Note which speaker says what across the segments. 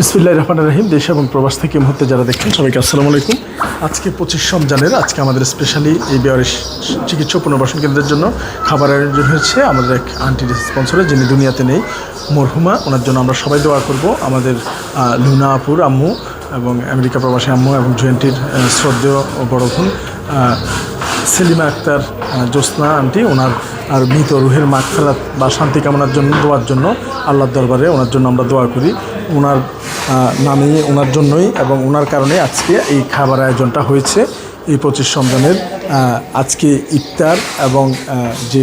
Speaker 1: বিসমিল্লাহ রহমান রহিম, দেশ এবং প্রবাস থেকে মুহূর্তে যারা দেখছেন সবাইকে আসসালামু আলাইকুম। আজকে পঁচিশ রমজানের, আজকে আমাদের স্পেশালি এই বেয়ারের চিকিৎসা পুনর্বাসন কেন্দ্রের জন্য খাবার আয়োজন হয়েছে। আমাদের এক আন্টির স্পন্সরে যিনি দুনিয়াতে নেই, মরহুমা, ওনার জন্য আমরা সবাই দোয়া করব। আমাদের লুনা আপুর আম্মু এবং আমেরিকা প্রবাসী আম্মু এবং জয়েন্টির শ্রদ্ধেয় ও বড় বোন সেলিমা আক্তার জ্যোৎস্না আন্টি ওনার আর মৃত রুহের মাঠ ফেরাত বা শান্তি কামনার জন্য, দোয়ার জন্য, আল্লাহর দরবারে ওনার জন্য আমরা দোয়া করি। ওনার নামে ওনার জন্যই এবং ওনার কারণে আজকে এই খাবার আয়োজনটা হয়েছে। এই পঁচিশ আহ, আজকে ইফতার এবং যে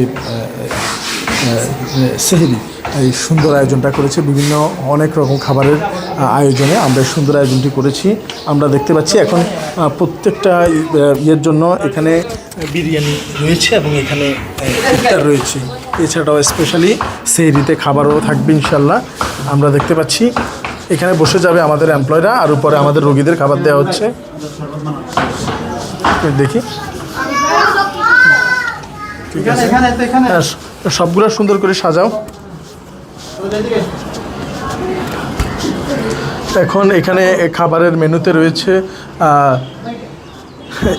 Speaker 1: সেহেরি এই সুন্দর আয়োজনটা করেছে। বিভিন্ন অনেক রকম খাবারের আয়োজনে আমরা সুন্দর আয়োজনটি করেছি। আমরা দেখতে পাচ্ছি এখন প্রত্যেকটা ইয়ের জন্য এখানে বিরিয়ানি রয়েছে এবং এখানে ইফতার রয়েছে। এছাড়াও স্পেশালি সেহরিতে খাবারও থাকবে ইনশাল্লাহ আমরা দেখতে পাচ্ছি এখানে বসে যাবে আমাদের এমপ্লয়রা আর উপরে আমাদের রোগীদের খাবার দেওয়া হচ্ছে। দেখি। ঠিক আছে। হ্যাঁ, সবগুলো সুন্দর করে সাজাও। এখন এখানে খাবারের মেনুতে রয়েছে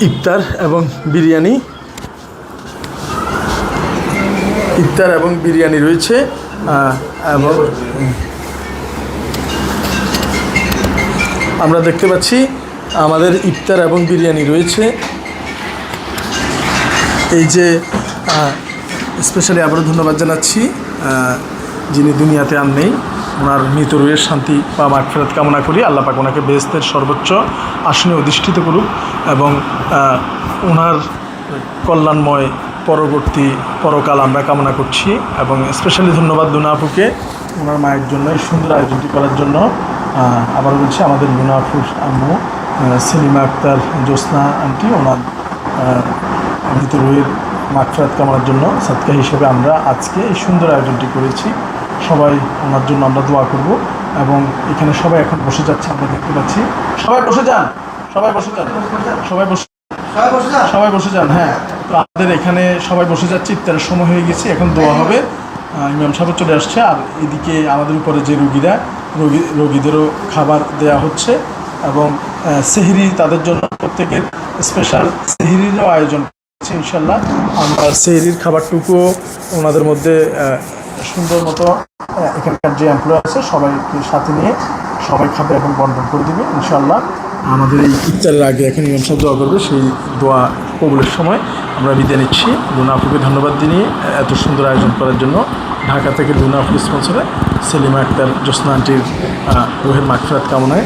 Speaker 1: ইফতার এবং বিরিয়ানি। ইফতার এবং বিরিয়ানি রয়েছে এবং আমরা দেখতে পাচ্ছি, আমাদের ইফতার এবং বিরিয়ানি রয়েছে। এই যে স্পেশালি আবারও ধন্যবাদ জানাচ্ছি যিনি দুনিয়াতে আর নেই, ওনার মৃত রুহের শান্তি বা মাঠ ফেরত কামনা করি। আল্লাহ পাক ওনাকে বেহেস্তের সর্বোচ্চ আসনে অধিষ্ঠিত করুক এবং ওনার কল্যাণময় পরবর্তী পরকাল আমরা কামনা করছি এবং স্পেশালি ধন্যবাদ দুনা আপুকে ওনার মায়ের জন্য, এই সুন্দর আয়োজনটি করার জন্য। আবার বলছি আমাদের আপুর আম্মু সেলিমা আক্তার জ্যোৎস্না আন্টি ওনার মৃত রুহের মাগফিরাত কামনার জন্য সৎকা হিসেবে আমরা আজকে এই সুন্দর আয়োজনটি করেছি। সবাই ওনার জন্য আমরা দোয়া করব এবং এখানে সবাই এখন বসে যাচ্ছে আমরা দেখতে পাচ্ছি। সবাই বসে যান সবাই বসে যান সবাই বসে সবাই বসে যান? হ্যাঁ। তো আমাদের এখানে সবাই বসে যাচ্ছে ইফতারের সময় হয়ে গেছে এখন দোয়া হবে। ইমাম সাহেব চলে আসছে আর এদিকে আমাদের উপরে যে রুগীরা রোগী, রোগীদেরও খাবার দেয়া হচ্ছে এবং সেহরি তাদের জন্য প্রত্যেকের স্পেশাল সেহরিরও আয়োজন করছে ইনশাল্লাহ আমরা সেহরির খাবারটুকুও ওনাদের মধ্যে সুন্দর মতো এখানকার যে এমপ্লয় আছে সবাইকে সাথে নিয়ে সবাই খাবে এবং বন্টন করে দেবে ইনশাল্লাহ আমাদের এই ইফতারের আগে এখন ইমাম সাহেব দোয়া করবে, সেই দোয়া কবুলের সময় আমরা বিদায় নিচ্ছি। লুনা আপুকে ধন্যবাদ জানিয়ে এত সুন্দর আয়োজন করার জন্য ঢাকা থেকে লুনা অফিস স্পন্সরে সেলিমা আক্তার জ্যোৎস্না রুহের কামনায়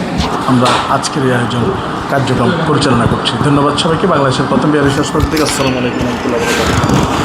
Speaker 1: আমরা আজকের এই আয়োজন কার্যক্রম পরিচালনা করছি। ধন্যবাদ সবাইকে। বাংলাদেশের প্রথম বিহারের শেষ আসসালামু আলাইকুম রহমতুল্লাহ